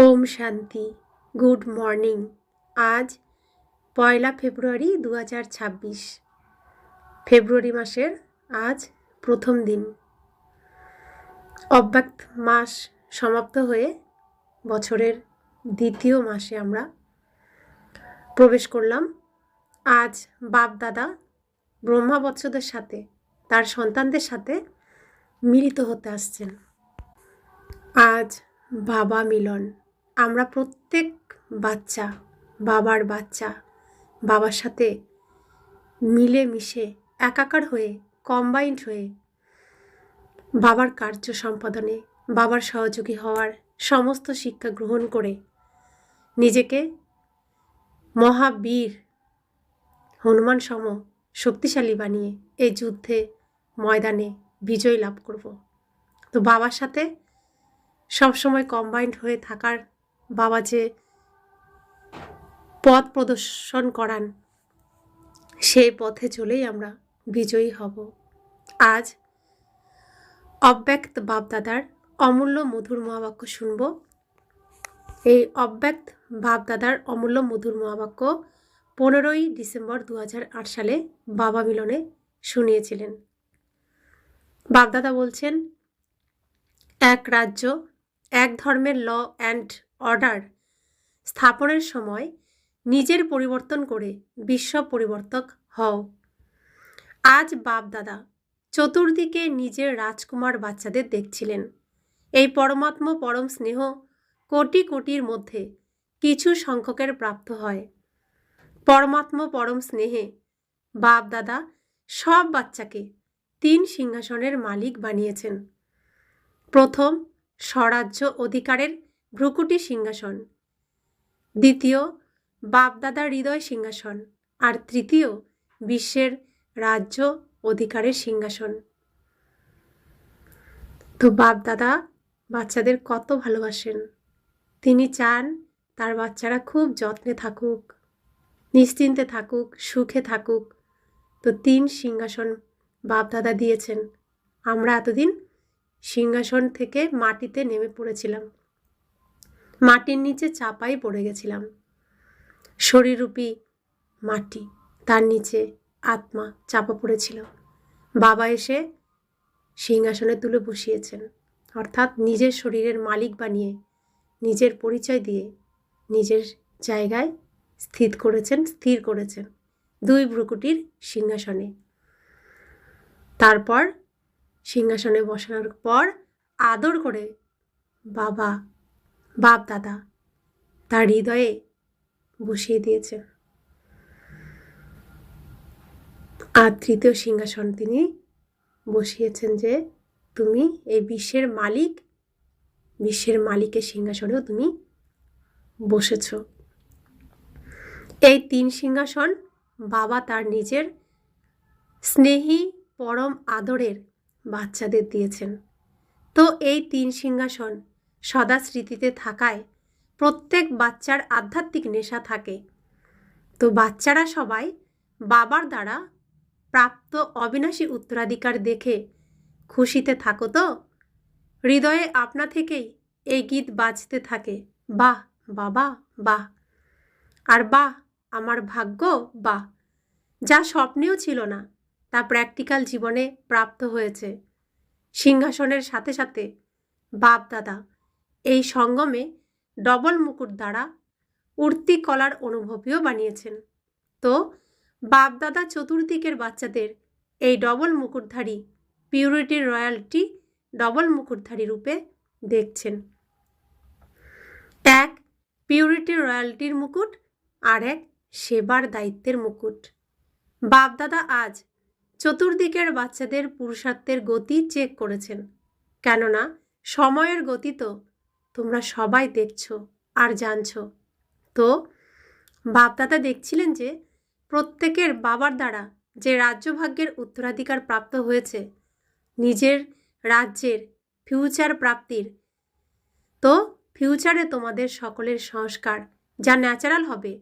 ওম শান্তি, good morning. আজ পয়লা ফেব্রুয়ারি দু হাজার ছাব্বিশ। ফেব্রুয়ারি মাসের আজ প্রথম দিন। অব্যক্ত মাস সমাপ্ত হয়ে বছরের দ্বিতীয় মাসে আমরা প্রবেশ করলাম। আজ বাপ দাদা ব্রহ্মাবৎসদের সাথে, তার সন্তানদের সাথে মিলিত হতে আসছেন। আজ বাবা মিলন। আমরা প্রত্যেক বাচ্চা, বাবার বাচ্চা, বাবার সাথে মিলে মিশে একাকার হয়ে কম্বাইন্ড হয়ে বাবার কার্য সম্পাদনে, বাবার সহযোগী হওয়ার সমস্ত শিক্ষা গ্রহণ করে নিজেকে মহাবীর, হনুমান সম শক্তিশালী বানিয়ে এই যুদ্ধে ময়দানে বিজয় লাভ করব। তো বাবার সাথে সবসময় কম্বাইন্ড হয়ে থাকার বাবা যে পথ প্রদর্শন করান। সেই পথে চলেই আমরা বিজয়ী হব। আজ অব্যক্ত বাপদাদার অমূল্য মধুর মহাবাক্য শুনব। এই অব্যক্ত বাপদাদার অমূল্য মধুর মহাবাক্য পনেরোই ডিসেম্বর দু সালে বাবা মিলনে শুনিয়েছিলেন। বাপদাদা বলছেন, এক রাজ্য, এক ধর্মের ল অ্যান্ড অর্ডার স্থাপনের সময় নিজের পরিবর্তন করে বিশ্ব পরিবর্তক হও। আজ বাপ দাদা চতুর্দিকে নিজের রাজকুমার বাচ্চাদের দেখছিলেন। এই পরমাত্ম পরম স্নেহ কোটি কোটির মধ্যে কিছু সংখ্যকের প্রাপ্ত হয়। পরমাত্ম পরম স্নেহে বাপ দাদা সব বাচ্চাকে তিন সিংহাসনের মালিক বানিয়েছেন। প্রথম স্বরাজ্য অধিকারের ভ্রুকুটি সিংহাসন। দ্বিতীয়, বাপদাদার হৃদয় সিংহাসন। আর তৃতীয়, বিশ্বের রাজ্য অধিকারের সিংহাসন। তো বাপদাদা বাচ্চাদের কত ভালোবাসেন। তিনি চান তার বাচ্চারা খুব যত্নে থাকুক, নিশ্চিন্তে থাকুক, সুখে থাকুক। তো তিন সিংহাসন বাপদাদা দিয়েছেন। আমরা এতদিন সিংহাসন থেকে মাটিতে নেমে পড়েছিলাম। মাটির নিচে চাপাই পড়ে গেছিলাম। শরীররূপী মাটি তার নিচে আত্মা চাপা পড়েছিল। বাবা এসে সিংহাসনে তুলে বসিয়েছেন। অর্থাৎ নিজের শরীরের মালিক বানিয়ে, নিজের পরিচয় দিয়ে, নিজের জায়গায় স্থিত করেছেন, স্থির করেছেন দুই ভ্রুকুটির সিংহাসনে। তারপর সিংহাসনে বসানোর পর আদর করে বাবা বাপ দাদা তার হৃদয়ে বসিয়ে দিয়েছেন আর তৃতীয় সিংহাসন তিনি বসিয়েছেন যে তুমি এই বিশ্বের মালিক, বিশ্বের মালিকের সিংহাসনেও তুমি বসেছ। এই তিন সিংহাসন বাবা তার নিজের স্নেহী, পরম আদরের বাচ্চাদের দিয়েছেন। তো এই তিন সিংহাসন সদা স্মৃতিতে থাকায় প্রত্যেক বাচ্চার আধ্যাত্মিক নেশা থাকে। তো বাচ্চারা সবাই বাবার দ্বারা প্রাপ্ত অবিনাশী উত্তরাধিকার দেখে খুশিতে থাকো তো? হৃদয়ে আপনা থেকেই এই গীত বাজতে থাকে, বাহ, বাবা, বাহ। আর বাহ, আমার ভাগ্য, বাহ। যা স্বপ্নেও ছিল না, তা প্র্যাকটিক্যাল জীবনে প্রাপ্ত হয়েছে। সিংহাসনের সাথে সাথে বাপ দাদা এই সঙ্গমে ডবল মুকুট দ্বারা উর্তি কলার অনুভবীও বানিয়েছেন। তো বাপদাদা চতুর্দিকের বাচ্চাদের এই ডবল মুকুটধারী পিউরিটির রয়্যালটি ডবল মুকুটধারী রূপে দেখছেন। এক পিউরিটির রয়্যালটির মুকুট, আর এক, সেবার দায়িত্বের মুকুট। বাপদাদা আজ চতুর্দিকের বাচ্চাদের পুরুষার্থের গতি চেক করেছেন। কেননা, সময়ের গতি তো তোমরা সবাই দেখছ আর জানছ। তো বাপদাদা দেখছিলেন যে প্রত্যেকের বাবার দ্বারা যে রাজ্যভাগ্যের উত্তরাধিকার প্রাপ্ত হয়েছে, নিজের রাজ্যের ফিউচার প্রাপ্তির, তো ফিউচারে তোমাদের সকলের সংস্কার যা ন্যাচারাল হবে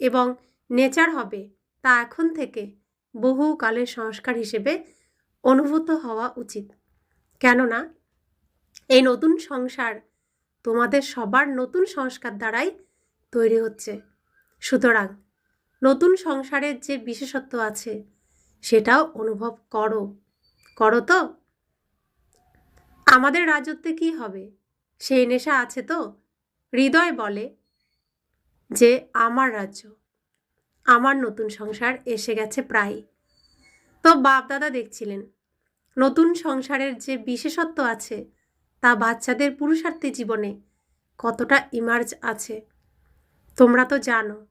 এবং নেচার হবে, তা এখন থেকে বহুকালের সংস্কার হিসেবে অনুভূত হওয়া উচিত। কেননা, এই নতুন সংসার তোমাদের সবার নতুন সংস্কার দ্বারাই তৈরি হচ্ছে। সুতরাং নতুন সংসারের যে বিশেষত্ব আছে, সেটাও অনুভব করো। করো তো? আমাদের রাজত্বে কি হবে? সেই নেশা আছে তো? হৃদয় বলে যে আমার রাজ্য, আমার নতুন সংসার এসে গেছে প্রায়। তো বাপদাদা দেখছিলেন, নতুন সংসারের যে বিশেষত্ব আছে তা বাচ্চাদের পুরুষার্থী জীবনে কতটা ইমার্জ আছে? তোমরা তো জানো,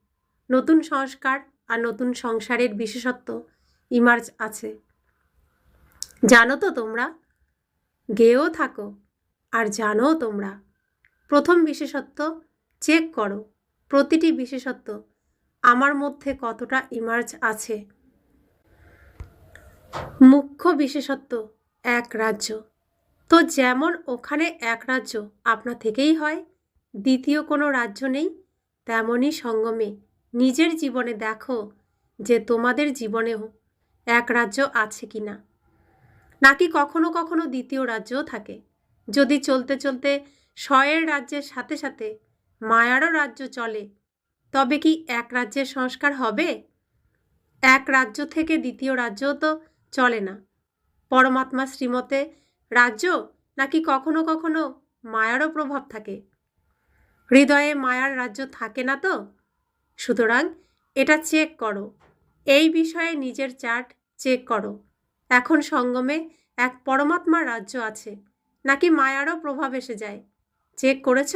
নতুন সংস্কার আর নতুন সংসারের বিশেষত্ব ইমার্জ আছে। জানো তো তোমরা? গেয়েও থাকো আর জানো তোমরা। প্রথম বিশেষত্ব চেক করো, প্রতিটি বিশেষত্ব আমার মধ্যে কতটা ইমার্জ আছে। মুখ্য বিশেষত্ব এক রাজ্য। তো যেমন ওখানে এক রাজ্য আপনা থেকেই হয়, দ্বিতীয় কোনো রাজ্য নেই, তেমনই সঙ্গমে। নিজের জীবনে দেখো যে তোমাদের জীবনেও এক রাজ্য আছে কি না। নাকি কখনো কখনো দ্বিতীয় রাজ্যও থাকে। যদি চলতে চলতে স্বয়ের রাজ্যের সাথে সাথে মায়ারও রাজ্য চলে, তবে কি এক রাজ্যের সংস্কার হবে? এক রাজ্য থেকে দ্বিতীয় রাজ্যও তো চলে না। পরমাত্মা শ্রীমতে রাজ্য নাকি কখনো কখনো মায়ারও প্রভাব থাকে? হৃদয়ে মায়ার রাজ্য থাকে না তো? সুতরাং এটা চেক করো। এই বিষয়ে নিজের চার্ট চেক করো। এখন সঙ্গমে এক পরমাত্মার রাজ্য আছে, নাকি মায়ারও প্রভাব এসে যায়? চেক করেছ?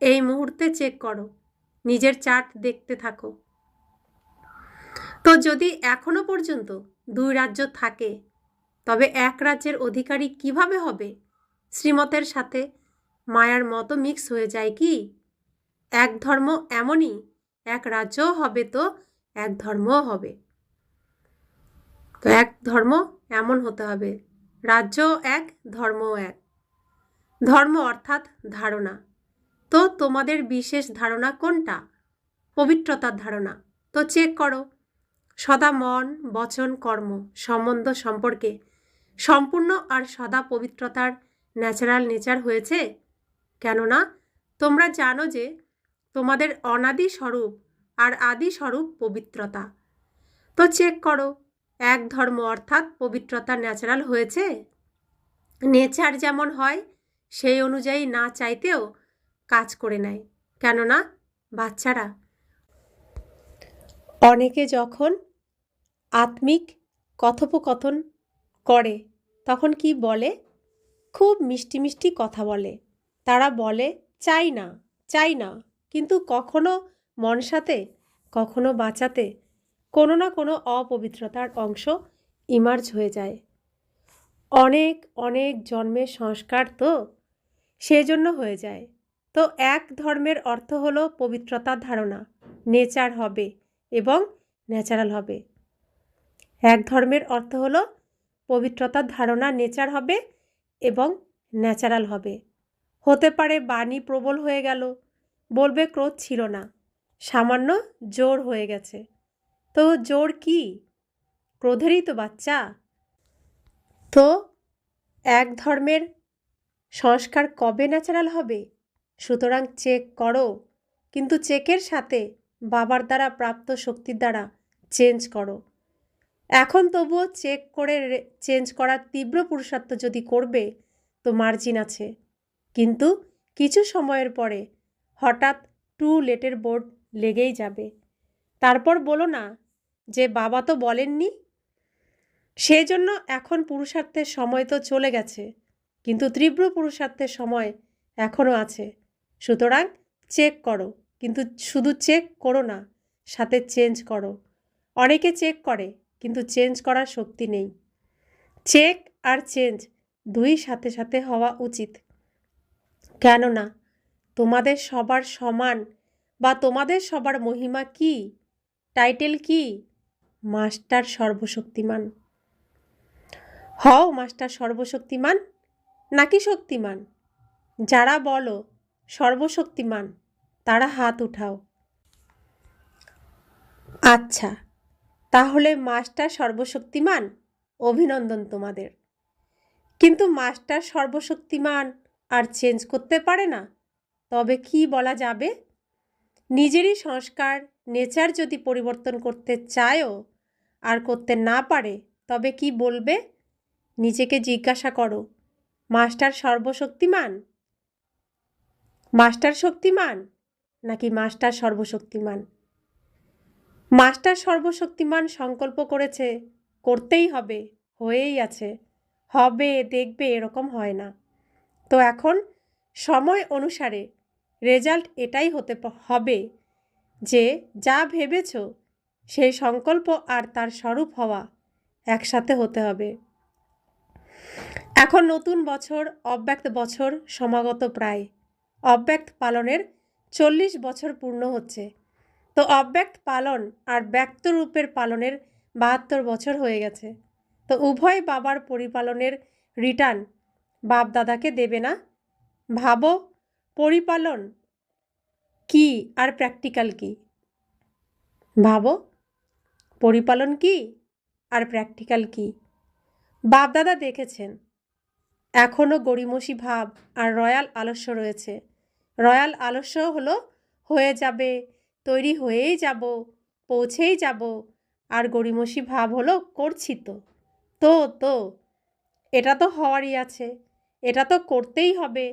এই মুহূর্তে চেক করো। নিজের চার্ট দেখতে থাকো। তো যদি এখনও পর্যন্ত দুই রাজ্য থাকে তবে এক রাজ্যের অধিকারী কীভাবে হবে? শ্রীমতের সাথে মায়ার মতো মিক্স হয়ে যায় কি? এক ধর্ম এমনই, এক রাজ্যও হবে তো এক ধর্মও হবে। তো এক ধর্ম এমন হতে হবে রাজ্য এক, ধর্মও এক। ধর্ম অর্থাৎ ধারণা। তো তোমাদের বিশেষ ধারণা কোনটা? পবিত্রতার ধারণা। তো চেক করো। সদা মন, বচন, কর্ম, সম্বন্ধ সম্পর্কে সম্পূর্ণ আর সদা পবিত্রতার ন্যাচারাল নেচার হয়েছে? কেননা, তোমরা জানো যে তোমাদের অনাদি স্বরূপ আর আদি স্বরূপ পবিত্রতা। তো চেক করো, এক ধর্ম অর্থাৎ পবিত্রতা ন্যাচারাল হয়েছে? নেচার যেমন হয়, সেই অনুযায়ী না চাইতেও কাজ করে নেয়। কেননা, বাচ্চারা। অনেকে যখন আত্মিক কথোপকথন করে। তখন কি বলে? খুব মিষ্টি মিষ্টি কথা বলে। তারা বলে, চাই না চাই না। কিন্তু কখনো মনসাতে কখনো বাঁচাতে কোনো না কোনো অপবিত্রতার অংশ ইমার্জ হয়ে যায়। অনেক অনেক জন্মের সংস্কার তো সেজন্য হয়ে যায়। তো এক ধর্মের অর্থ হলো পবিত্রতার ধারণা, নেচার হবে এবং ন্যাচারাল হবে। এক ধর্মের অর্থ হলো পবিত্রতার ধারণা নেচার হবে এবং ন্যাচারাল হবে। হতে পারে বাণী প্রবল হয়ে গেল, বলবে ক্রোধ ছিল না, সামান্য জোর হয়ে গেছে। তো জোর কি? ক্রোধেরই তো বাচ্চা। তো এক ধর্মের সংস্কার কবে ন্যাচারাল হবে? সুতরাং চেক করো, কিন্তু চেকের সাথে বাবার দ্বারা প্রাপ্ত শক্তির দ্বারা চেঞ্জ করো। এখন তবুও চেক করে চেঞ্জ করার তীব্র পুরুষার্থ যদি করবে, তো মার্জিন আছে। কিন্তু কিছু সময়ের পরে হঠাৎ টু লেটের বোর্ড লেগেই যাবে। তারপর বলো না যে বাবা তো বলেননি। সেই জন্য এখন পুরুষার্থের সময় তো চলে গেছে, কিন্তু তীব্র পুরুষার্থের সময় এখনও আছে। সুতরাং চেক করো, কিন্তু শুধু চেক করো না, সাথে চেঞ্জ করো। অনেকে চেক করে কিন্তু চেঞ্জ করার শক্তি নেই। চেক আর চেঞ্জ দুই সাথে সাথে হওয়া উচিত। কেননা, তোমাদের সবার সমান বা তোমাদের সবার মহিমা কি? টাইটেল কি? মাস্টার সর্বশক্তিমান। হও মাস্টার সর্বশক্তিমান নাকি শক্তিমান? যারা বলো সর্বশক্তিমান, তারা হাত উঠাও। আচ্ছা তাহলে মাস্টার সর্বশক্তিমান? অভিনন্দন তোমাদের। কিন্তু মাস্টার সর্বশক্তিমান আর চেঞ্জ করতে পারে না। তবে কি বলা যাবে? নিজেরই সংস্কার, নেচার যদি পরিবর্তন করতে চায়ও আর করতে না পারে, তবে কি বলবে? নিজেকে জিজ্ঞাসা করো, মাস্টার সর্বশক্তিমান? মাস্টার শক্তিমান নাকি মাস্টার সর্বশক্তিমান? মাস্টার সর্বশক্তিমান সংকল্প করেছে, করতেই হবে, হয়েই আছে, হবে, দেখবে, এরকম হয় না। তো এখন সময় অনুসারে রেজাল্ট এটাই হতে হবে যে যা ভেবেছ সেই সংকল্প আর তার স্বরূপ হওয়া একসাথে হতে হবে। এখন নতুন বছর, অব্যক্ত বছর সমাগত প্রায়। অব্যক্ত পালনের চল্লিশ বছর পূর্ণ হচ্ছে। তো অব্যক্ত পালন আর ব্যক্ত রূপের পালনের বাহাত্তর বছর হয়ে গেছে। তো উভয় বাবার পরিপালনের রিটার্ন বাপ দাদাকে দেবে না? ভাবো, পরিপালন কি আর প্র্যাকটিক্যাল কি? ভাবো, পরিপালন কি আর প্র্যাকটিক্যাল কি? বাপ দাদা দেখেছেন এখনও গড়িমসি ভাব আর রয়্যাল আলস্য রয়েছে। রয়্যাল আলস্য হলো হয়ে যাবে তৈরি হয়েই যাব, পৌঁছেই যাব। আর গড়িমসি ভাব হলো, করছি তো। তো তো, এটা তো হওয়ারই আছে, এটা তো করতেই হবে।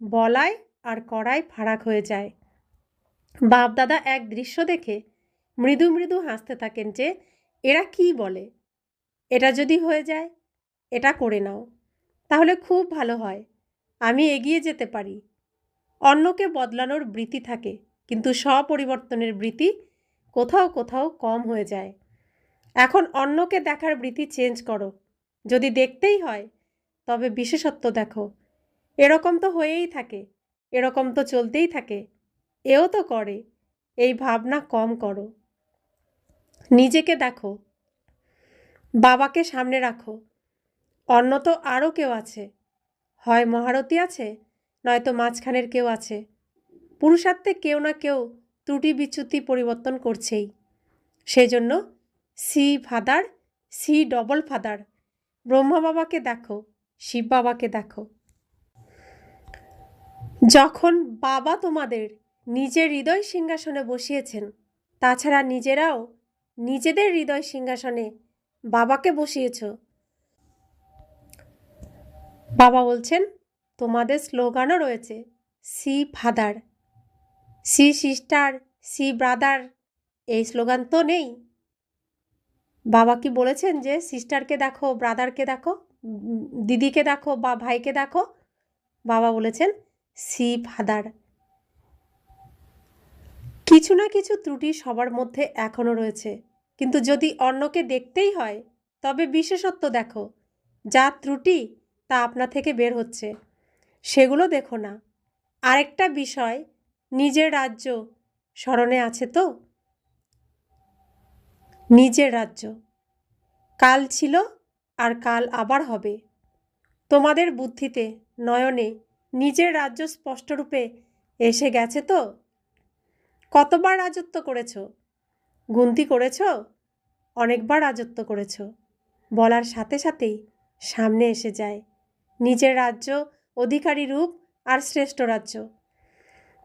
বলায় আর করায় ফারাক হয়ে যায়। বাপ দাদা এক দৃশ্য দেখে মৃদু মৃদু হাসতে থাকেন যে, এরা কি বলে? এটা যদি হয়ে যায়, এটা করে নাও। তাহলে খুব ভালো হয়, আমি এগিয়ে যেতে পারি। অন্যকে বদলানোর বৃত্তি থাকে। কিন্তু স্বপরিবর্তনের বৃত্তি কোথাও কোথাও কম হয়ে যায়। এখন অন্যকে দেখার বৃত্তি চেঞ্জ করো। যদি দেখতেই হয়, তবে বিশেষত্ব দেখো। এরকম তো হয়েই থাকে, এরকম তো চলতেই থাকে, এও তো করে, এই ভাবনা কম করো। নিজেকে দেখো, বাবাকে সামনে রাখো, অন্য তো আরও কেউ আছে, হয় মহারতী আছে, নয়তো মাঝখানের কেউ আছে। পুরুষার্থে কেউ না কেউ ত্রুটি বিচ্যুতি পরিবর্তন করছেই। সেজন্য see father, see double father Brahma বাবাকে দেখো, শিব বাবাকে দেখো। যখন বাবা তোমাদের নিজের হৃদয় সিংহাসনে বসিয়েছেন, তাছাড়া নিজেরাও নিজেদের হৃদয় সিংহাসনে বাবাকে বসিয়েছ, বাবা বলছেন, তোমাদের স্লোগানও রয়েছে, see father. See sister, see brother, এই স্লোগান তো নেই। বাবা কি বলেছেন যে, সিস্টারকে দেখো, ব্রাদারকে দেখো, দিদিকে দেখো বা ভাইকে দেখো? বাবা বলেছেন, সি ফাদার। কিছু না কিছু ত্রুটি সবার মধ্যে এখনও রয়েছে। কিন্তু যদি অন্যকে দেখতেই হয়, তবে বিশেষত্ব দেখো, যা ত্রুটি তা আপনা থেকে বের হচ্ছে। সেগুলো দেখো না। আরেকটা বিষয় নিজের রাজ্য স্মরণে আছে তো? নিজের রাজ্য। কাল ছিল আর কাল আবার হবে। তোমাদের বুদ্ধিতে, নয়নে নিজের রাজ্য স্পষ্টরূপে এসে গেছে তো? কতবার রাজত্ব করেছ? গুনতি করেছ? অনেকবার রাজত্ব করেছ। বলার সাথে সাথেই সামনে এসে যায়। নিজের রাজ্য, অধিকারী রূপ আর শ্রেষ্ঠ রাজ্য।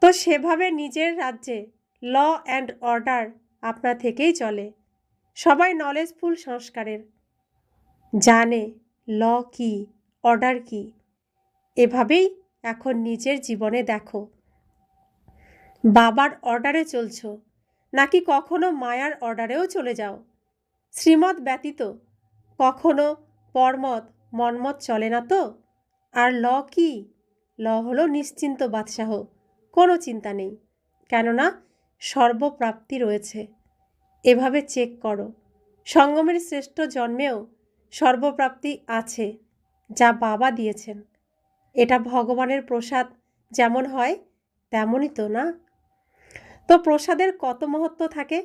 তো সেভাবে নিজের রাজ্যে ল অ্যান্ড অর্ডার আপনা থেকেই চলে। সবাই নলেজফুল সংস্কারের। জানে ল কি, অর্ডার কি। এভাবেই এখন নিজের জীবনে দেখো। বাবার অর্ডারে চলছ, নাকি কখনো মায়ার অর্ডারেও চলে যাও? শ্রীমত ব্যতীত কখনো পরমত মনমত চলে না তো? আর ল কি? ল হলো নিশ্চিন্ত বাদশাহ। কোনো চিন্তা নেই। কেননা সর্বপ্রাপ্তি রয়েছে। এভাবে চেক করো। সঙ্গমের শ্রেষ্ঠ জন্মেও সর্বপ্রাপ্তি আছে, যা বাবা দিয়েছেন। এটা ভগবানের প্রসাদ যেমন হয়, তেমনই তো না? তো প্রসাদের কত মহত্ব থাকে?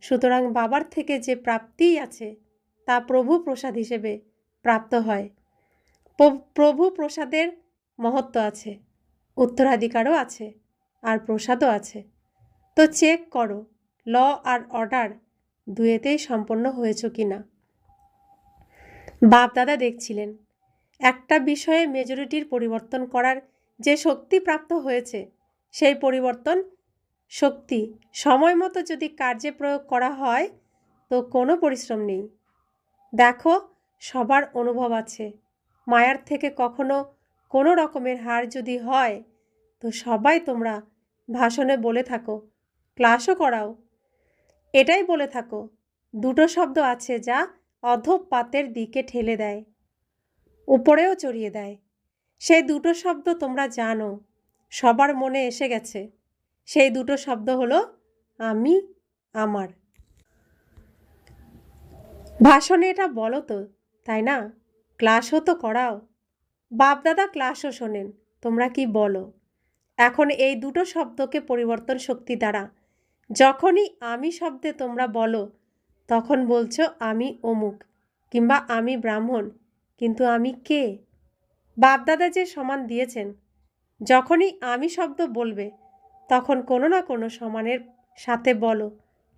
সুতরাং বাবার থেকে যে প্রাপ্তিই আছে, তা প্রভু প্রসাদ হিসেবে প্রাপ্ত হয়। প্রভু প্রসাদের মহত্ব আছে, উত্তরাধিকারও আছে। আর প্রসাদও আছে। তো চেক করো, ল আর অর্ডার দুয়েতেই সম্পন্ন হয়েছ কি না। বাপ দাদা দেখছিলেন। একটা বিষয়ে মেজরিটির পরিবর্তন করার যে শক্তি প্রাপ্ত হয়েছে, সেই পরিবর্তন শক্তি, সময় মতো যদি কার্যে প্রয়োগ করা হয়, তো কোনো পরিশ্রম নেই। দেখো, সবার অনুভব আছে। মায়ার থেকে কখনো কোনো রকমের হার যদি হয়, তো সবাই তোমরা ভাষণে বলে থাকো। ক্লাসও করাও। এটাই বলে থাকো, দুটো শব্দ আছে যা অধপাতের দিকে ঠেলে দেয়, উপরেও চড়িয়ে দেয়। সেই দুটো শব্দ তোমরা জানো, সবার মনে এসে গেছে। সেই দুটো শব্দ হলো আমি, আমার। ভাষণে এটা বলো তো, তাই না? ক্লাসও তো করাও। বাপদাদা ক্লাসও শোনেন, তোমরা কি বলো? এখন এই দুটো শব্দকে পরিবর্তন শক্তি দ্বারা। যখনই আমি শব্দে তোমরা বলো, তখন বলছো আমি অমুক কিংবা আমি ব্রাহ্মণ, কিন্তু আমি কে? বাপদাদা যে সমান দিয়েছেন, যখনই আমি শব্দ বলবে, তখন কোনো না কোনো সমানের সাথে বলো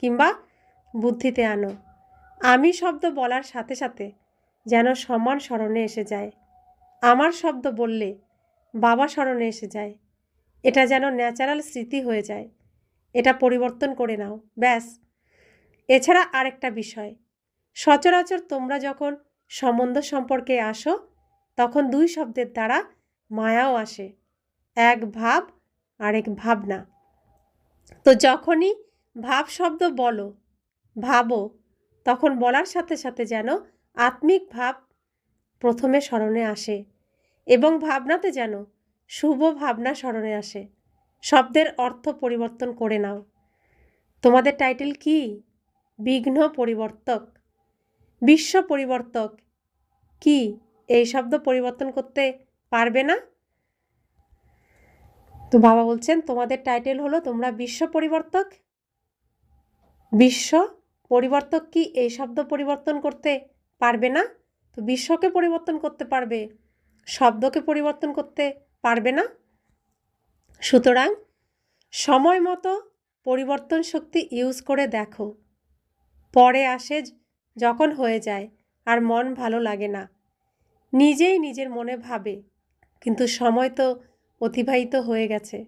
কিংবা বুদ্ধিতে আনো। আমি শব্দ বলার সাথে সাথে যেন সমান স্মরণে এসে যায়। আমার শব্দ বললে বাবা স্মরণে এসে যায়। এটা যেন ন্যাচারাল স্মৃতি হয়ে যায়। এটা পরিবর্তন করে নাও। ব্যাস। এছাড়া আরেকটা বিষয়। সচরাচর তোমরা যখন সম্বন্ধ সম্পর্কে আসো, তখন দুই শব্দের দ্বারা মায়াও আসে। এক ভাব, আরেক ভাবনা। তো যখনই ভাব শব্দ বলো, ভাবো, তখন বলার সাথে সাথে যেন আত্মিক ভাব প্রথমে স্মরণে আসে এবং ভাবনাতে যেন শুভ ভাবনা স্মরণে আসে। শব্দের অর্থ পরিবর্তন করে নাও। তোমাদের টাইটেল কি? বিঘ্ন পরিবর্তক। বিশ্ব পরিবর্তক। কি, এই শব্দ পরিবর্তন করতে পারবে না? তো বাবা বলছেন, তোমাদের টাইটেল হলো, তোমরা বিশ্ব পরিবর্তক? বিশ্ব পরিবর্তক কি, এই শব্দ পরিবর্তন করতে পারবে না? তো বিশ্বকে পরিবর্তন করতে পারবে। শব্দকে পরিবর্তন করতে পারবে না। সুতরাং সময় মতো পরিবর্তন শক্তি ইউজ করে দেখো। পরে আসে যখন হয়ে যায় আর মন ভালো লাগে না। নিজেই নিজের মনে ভাবে, কিন্তু সময় তো অতিবাহিত হয়ে গেছে।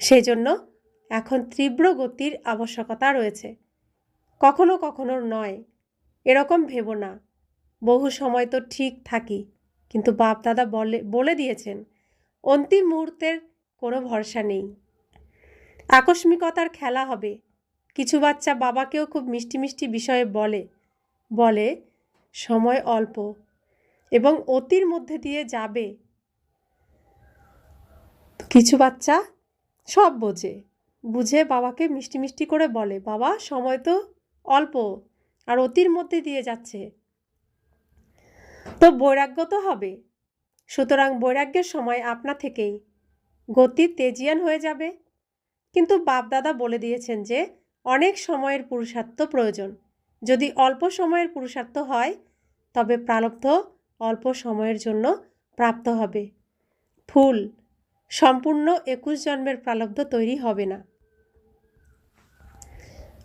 সেজন্য এখন তীব্র গতির আবশ্যকতা রয়েছে। কখনো কখনো নয়, এরকম ভেবো না। বহু সময় তো ঠিক থাকি, কিন্তু বাপ দাদা বলে বলে দিয়েছেন অন্তিম মুহূর্তের কোনো ভরসা নেই। আকস্মিকতার খেলা হবে। কিছু বাচ্চা বাবাকেও খুব মিষ্টি মিষ্টি বিষয়ে বলে। বলে, সময় অল্প এবং অতির মধ্যে দিয়ে যাবে। কিছু বাচ্চা সব বোঝে। বুঝে বাবাকে মিষ্টি মিষ্টি করে বলে, বাবা, সময় তো অল্প আর অতির মধ্যে দিয়ে যাচ্ছে। তো বৈরাগ্য তো হবে। সুতরাং বৈরাগ্যের সময় আপনা থেকেই গতি তেজিয়ান হয়ে যাবে। কিন্তু বাপদাদা বলে দিয়েছেন যে, অনেক সময়ের পুরুষার্থ প্রয়োজন। যদি অল্প সময়ের পুরুষার্থ হয়, তবে প্রালব্ধ অল্প সময়ের জন্য প্রাপ্ত হবে। ফুল, সম্পূর্ণ একুশ জন্মের প্রালব্ধ তৈরি হবে না।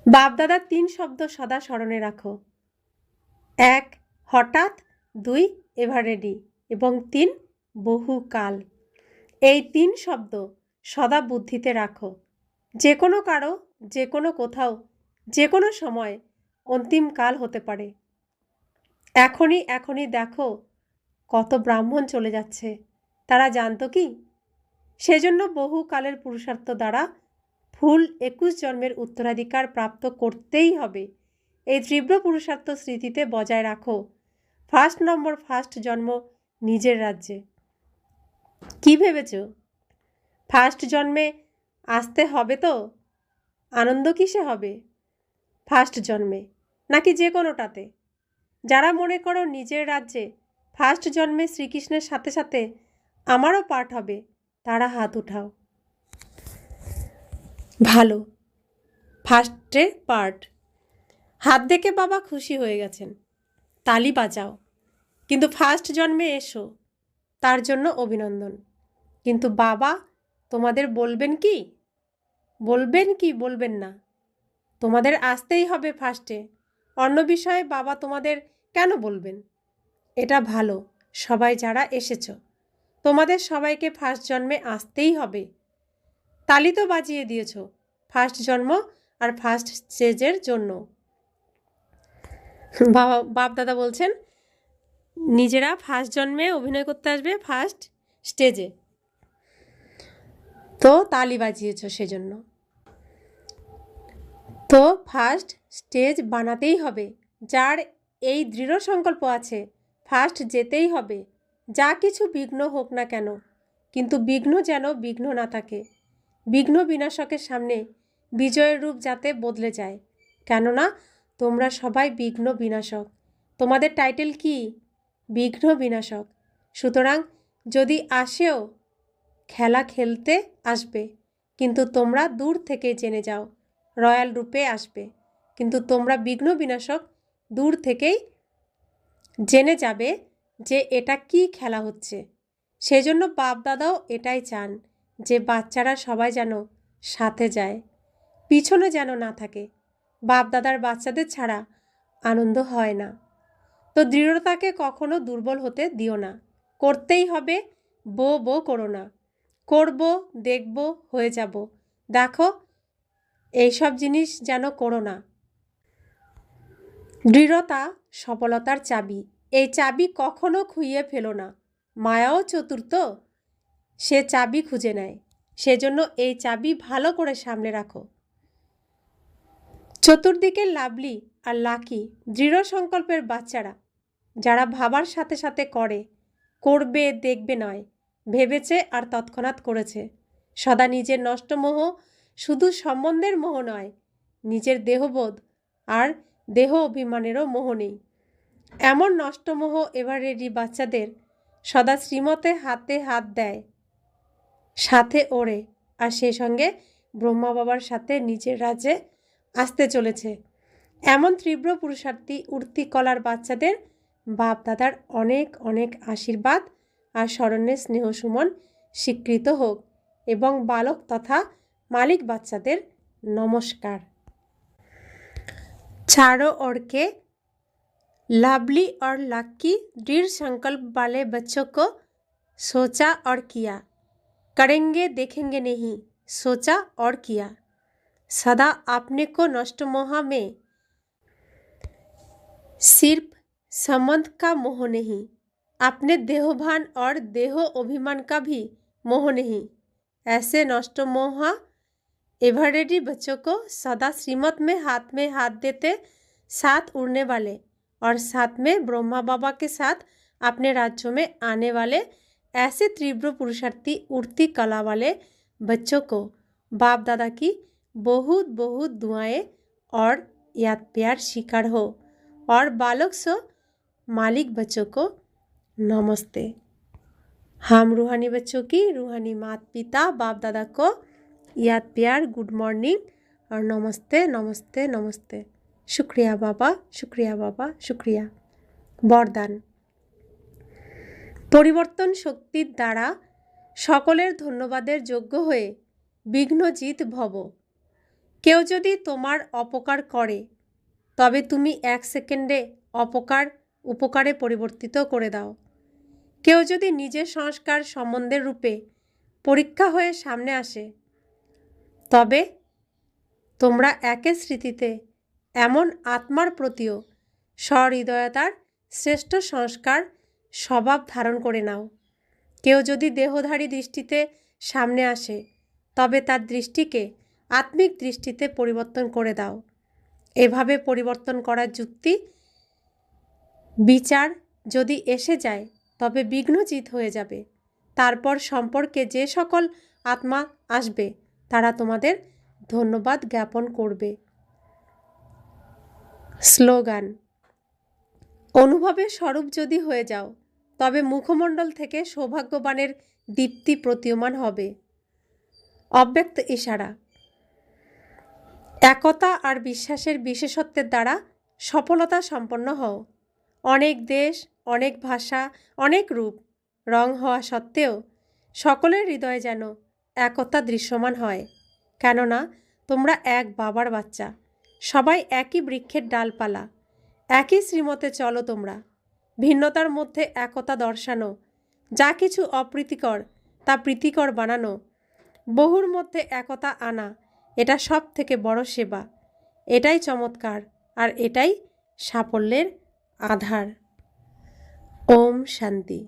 বাপদাদার তিন শব্দ সদা স্মরণে রাখো। এক, হঠাৎ। দুই, এভারেডি। এবং তিন বহুকাল। এই তিন শব্দ সদা বুদ্ধিতে রাখো। যে কোনো কারও যে কোনো কোথাও, যে কোনো সময় অন্তিম কাল হতে পারে। এখনই এখনই দেখো কত ব্রাহ্মণ চলে যাচ্ছে। তারা জানতো কি? সেজন্য বহু কালের পুরুষার্থ দ্বারা ফুল একুশ জন্মের উত্তরাধিকার প্রাপ্ত করতেই হবে। এই তীব্র পুরুষার্থ স্মৃতিতে বজায় রাখো। ফার্স্ট নম্বর, ফার্স্ট জন্ম নিজের রাজ্যে। কি ভেবেছ? ফার্স্ট জন্মে আসতে হবে তো? আনন্দ কিসে হবে? ফার্স্ট জন্মে, নাকি যে কোনোটাতে? যারা মনে করো নিজের রাজ্যে ফার্স্ট জন্মে শ্রীকৃষ্ণের সাথে সাথে আমারও পাঠ হবে, তারা হাত উঠাও। ভালো, ফার্স্টে পার্ট হাত দেখে বাবা খুশি হয়ে গেছেন। তালি বাজাও। কিন্তু ফার্স্ট জন্মে এসো, তার জন্য অভিনন্দন। কিন্তু বাবা, তোমাদের বলবেন কি? বলবেন কি, বলবেন না। তোমাদের আসতেই হবে ফার্স্টে অন্য বিষয়ে বাবা তোমাদের কেন বলবেন? এটা ভালো, সবাই যারা এসেছ। তোমাদের সবাইকে ফার্স্ট জন্মে আসতেই হবে। তালি তো বাজিয়ে দিয়েছ ফার্স্ট জন্ম আর ফার্স্ট স্টেজের জন্য। বাবা বাপ দাদা বলছেন নিজেরা ফার্স্ট জন্মে অভিনয় করতে আসবে ফার্স্ট স্টেজে তো তালি বাজিয়েছ সেজন্য। তো ফার্স্ট স্টেজ বানাতেই হবে। যার এই দৃঢ় সংকল্প আছে ফার্স্ট যেতেই হবে। যা কিছু বিঘ্ন হোক না কেন, কিন্তু বিঘ্ন যেন বিঘ্ন না থাকে। বিঘ্ন বিনাশকের সামনে বিজয়ের রূপ যাতে বদলে যায়। কেননা তোমরা সবাই বিঘ্ন বিনাশক। তোমাদের টাইটেল কি? বিঘ্ন বিনাশক। সুতরাং যদি আসেও খেলা খেলতে আসবে, কিন্তু তোমরা দূর থেকে জেনে যাও, রয়্যাল রূপে আসবে। কিন্তু তোমরা বিঘ্ন বিনাশক দূর থেকেই জেনে যাবে যে এটা কি খেলা হচ্ছে। সেজন্য বাপ দাদাও এটাই চান যে বাচ্চারা সবাই যেন সাথে যায়, পিছনে যেন না থাকে। বাপ দাদার বাচ্চাদের ছাড়া আনন্দ হয় না। তো দৃঢ়তাকে কখনো দুর্বল হতে দিও না। করতেই হবে, বো বো করো না। করব, দেখব, হয়ে যাব। দেখো, এইসব জিনিস যেন করো না। দৃঢ়তা সফলতার চাবি। এই চাবি কখনো খুইয়ে ফেলো না। মায়াও চতুর্থ সে চাবি খুঁজে নেয়। সেজন্য এই চাবি ভালো করে সামনে রাখো। চতুর্দিকে লাভলি আর লাকি, দৃঢ় সংকল্পের বাচ্চারা। যারা ভাবার সাথে সাথে করে, করবে, দেখবে নয়, ভেবেছে আর তৎক্ষণাৎ করেছে। সদা নিজের নষ্ট মোহ শুধু সম্বন্ধের মোহ নয়, নিজের দেহবোধ আর দেহ অভিমানেরও মোহ নেই। এমন নষ্টমোহ এবার রেডি বাচ্চাদের সদা শ্রীমতে হাতে হাত দেয়, সাথে ওড়ে আর সেই সঙ্গে ব্রহ্মা বাবার সাথে নিজের রাজ্যে আসতে চলেছে। এমন তীব্র পুরুষার্থী, উর্তি কলার বাচ্চাদের বাপ দাদার অনেক অনেক আশীর্বাদ আর স্মরণের স্নেহ সুমন স্বীকৃত হোক এবং বালক তথা মালিক বাচ্চাদের নমস্কার चारों ओर के लवली और लक्की दृढ़ संकल्प वाले बच्चों को सोचा और किया करेंगे देखेंगे नहीं सोचा और किया सदा अपने को नष्ट मोह में सिर्फ संबंध का मोह नहीं। अपने देहभान और देह अभिमान का भी मोह नहीं। ऐसे नष्ट मोह एवरेडी बच्चों को सदा श्रीमत में हाथ में हाथ देते साथ उड़ने वाले और साथ में ब्रह्मा बाबा के साथ अपने राज्यों में आने वाले ऐसे तीव्र पुरुषार्थी उड़ती कला वाले बच्चों को बाप दादा की बहुत बहुत दुआएँ और याद प्यार शिकार हो और बालक सो मालिक बच्चों को नमस्ते हम रूहानी बच्चों की रूहानी माता पिता बाप दादा को याद प्यार गुड मॉर्निंग और नमस्ते नमस्ते नमस्ते शुक्रिया बाबा शुक्रिया बाबा शुक्रिया বরদান পরিবর্তন শক্তির দ্বারা সকলের ধন্যবাদের যোগ্য হয়ে বিঘ্নজিৎ ভব কেউ যদি তোমার অপকার করে তবে তুমি এক সেকেন্ডে অপকার উপকারে পরিবর্তিত করে দাও। কেউ যদি নিজের সংস্কার সম্বন্ধের রূপে পরীক্ষা হয়ে সামনে আসে, তবে তোমরা একের স্মৃতিতে এমন আত্মার প্রতিও সহৃদয়তার শ্রেষ্ঠ সংস্কার স্বভাব ধারণ করে নাও। কেউ যদি দেহধারী দৃষ্টিতে সামনে আসে, তবে তার দৃষ্টিকে আত্মিক দৃষ্টিতে পরিবর্তন করে দাও। এভাবে পরিবর্তন করার যুক্তি বিচার যদি এসে যায়, তবে বিঘ্নজিৎ হয়ে যাবে। তারপর সম্পর্কে যে সকল আত্মা আসবে, তারা তোমাদের ধন্যবাদ জ্ঞাপন করবে। স্লোগান, অনুভবের স্বরূপ যদি হয়ে যাও, তবে মুখমণ্ডল থেকে সৌভাগ্যবানের দীপ্তি প্রতীয়মান হবে। অব্যক্ত ইশারা, একতা আর বিশ্বাসের বিশেষত্বের দ্বারা সফলতা সম্পন্ন হও। অনেক দেশ, অনেক ভাষা, অনেক রূপ রং হওয়া সত্ত্বেও সকলের হৃদয়ে যেন একতা দৃশ্যমান হয়। কেননা তোমরা এক বাবার বাচ্চা, সবাই একই বৃক্ষের ডালপালা, একই শ্রীমতে চলো তোমরা। ভিন্নতার মধ্যে একতা দর্শানো, যা কিছু অপ্রীতিকর তা প্রীতিকর বানানো, বহুর মধ্যে একতা আনা, এটা সব থেকে বড় সেবা। এটাই চমৎকার আর এটাই সাফল্যের আধার। ওম শান্তি।